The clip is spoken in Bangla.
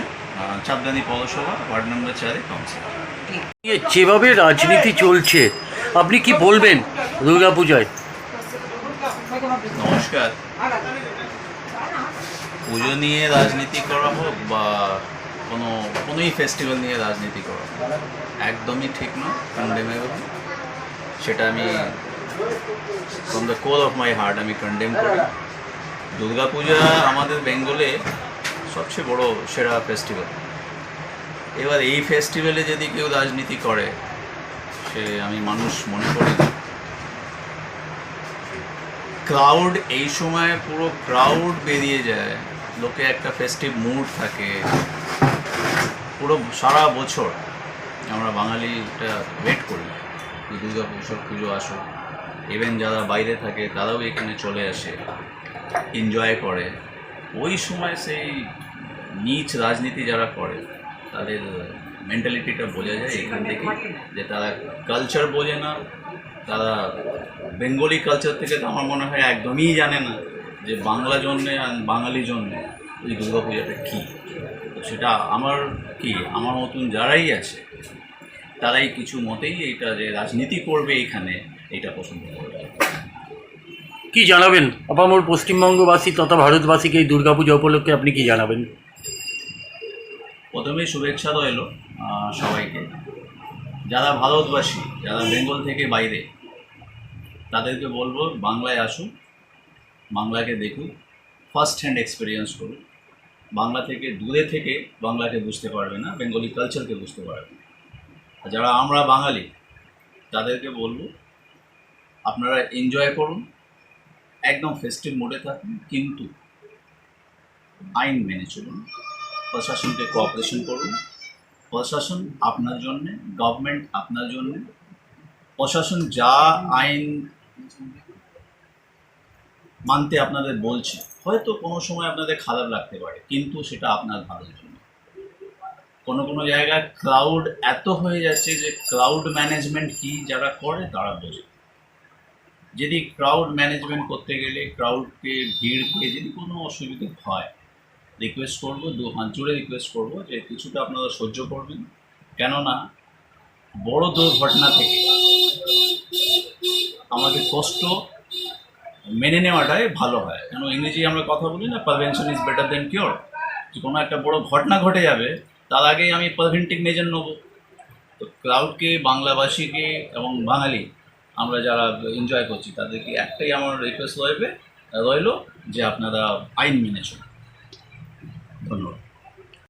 আহ, পৌরসভা ওয়ার্ড নম্বর চারে কাউন্সিলর যেভাবে রাজনীতি চলছে আপনি কি বলবেন দুর্গাপূজায়? নমস্কার। পুজো নিয়ে রাজনীতি করা হোক বা কোনো কোনোই ফেস্টিভ্যাল নিয়ে রাজনীতি করা একদমই ঠিক নয় কন্ডেমেবল সেটা আমি from the core of my heart আমি কন্ডেম করি। দুর্গাপূজা আমাদের বেঙ্গলে সবচেয়ে বড় সেরা ফেস্টিভ্যাল এবার এই ফেস্টিভ্যালে যদি কেউ রাজনীতি করে, সে আমি মানুষ মনে করি। ক্রাউড এই সময় পুরো ক্রাউড বেরিয়ে যায়, লোকে একটা ফেস্টিভ মুড থাকে। পুরো সারা বছর আমরা বাঙালিটা ওয়েট করি, যে দুর্গা পুজো পুজো আসুক। ইভেন যারা বাইরে থাকে, তারাও এখানে চলে আসে এনজয় করে। ওই সময় সেই নিচ রাজনীতি যারা করে তাদের মেন্টালিটিটা বোঝা যায় এখান থেকে যে তারা কালচার বোঝে না তারা বেঙ্গলি কালচার থেকে তো আমার মনে হয় একদমই জানে না যে বাংলা জন্মে আর বাঙালি জন্মে ওই দুর্গা পূজাটা কী। তো সেটা আমার কি আমার মতন যারাই আছে তারাই কিছু মতেই এইটা যে রাজনীতি করবে এখানে এটা পছন্দ করবে কি জানাবেন? আপামর পশ্চিমবঙ্গবাসী তথা ভারতবাসীকে এই দুর্গাপূজা উপলক্ষে আপনি কি জানাবেন? প্রথমেই শুভেচ্ছা রইল সবাইকে। যারা ভারতবাসী, যারা বেঙ্গল থেকে বাইরে, তাদেরকে বলব, বাংলায় আসুন, বাংলাকে দেখুন ফার্স্ট হ্যান্ড এক্সপিরিয়েন্স করুন। বাংলা থেকে দূরে থেকে বাংলাকে বুঝতে পারবে না, বেঙ্গলি কালচারকে বুঝতে পারবে আর যারা আমরা বাঙালি, তাদেরকে বলব, আপনারা এনজয় করুন একদম ফেস্টিভ মোডে থাকুন কিন্তু আইন মেনে চলুন। প্রশাসনকে কোঅপারেশন করুন। প্রশাসন আপনার জন্যে গভর্নমেন্ট আপনার জন্যে। প্রশাসন যা আইন মানতে আপনাদের বলছে, হয়তো কোনো সময় আপনাদের খারাপ লাগতে পারে, কিন্তু সেটা আপনার ভালোর জন্য। কোনো কোনো জায়গায় ক্লাউড এত হয়ে যাচ্ছে যে ক্লাউড ম্যানেজমেন্ট কি যারা করে, তারা বোঝে। যদি ক্রাউড ম্যানেজমেন্ট করতে গেলে ক্রাউডকে ভিড়কে যদি কোনো অসুবিধা হয় রিকোয়েস্ট করব, দু হাত জুড়ে রিকোয়েস্ট করব যে কিছুটা আপনারা সহ্য করবেন। কেননা বড় দুর্ঘটনা থেকে আমাদের কষ্ট মেনে নেওয়াটাই ভালো হয়। কেন ইংরেজি আমরা কথা বলি না prevention is better than cure যে কোনো একটা বড় ঘটনা ঘটে যাবে, তার আগেই আমি প্রিভেন্টিভ মেজার নেব। তো ক্রাউডকে বাংলাভাষীকে এবং বাঙালি আমরা যারা এনজয় করছি, তাদেরকে একটাই আমার রিকোয়েস্ট রইবে, রইল যে আপনারা আইন মেনে চলুন।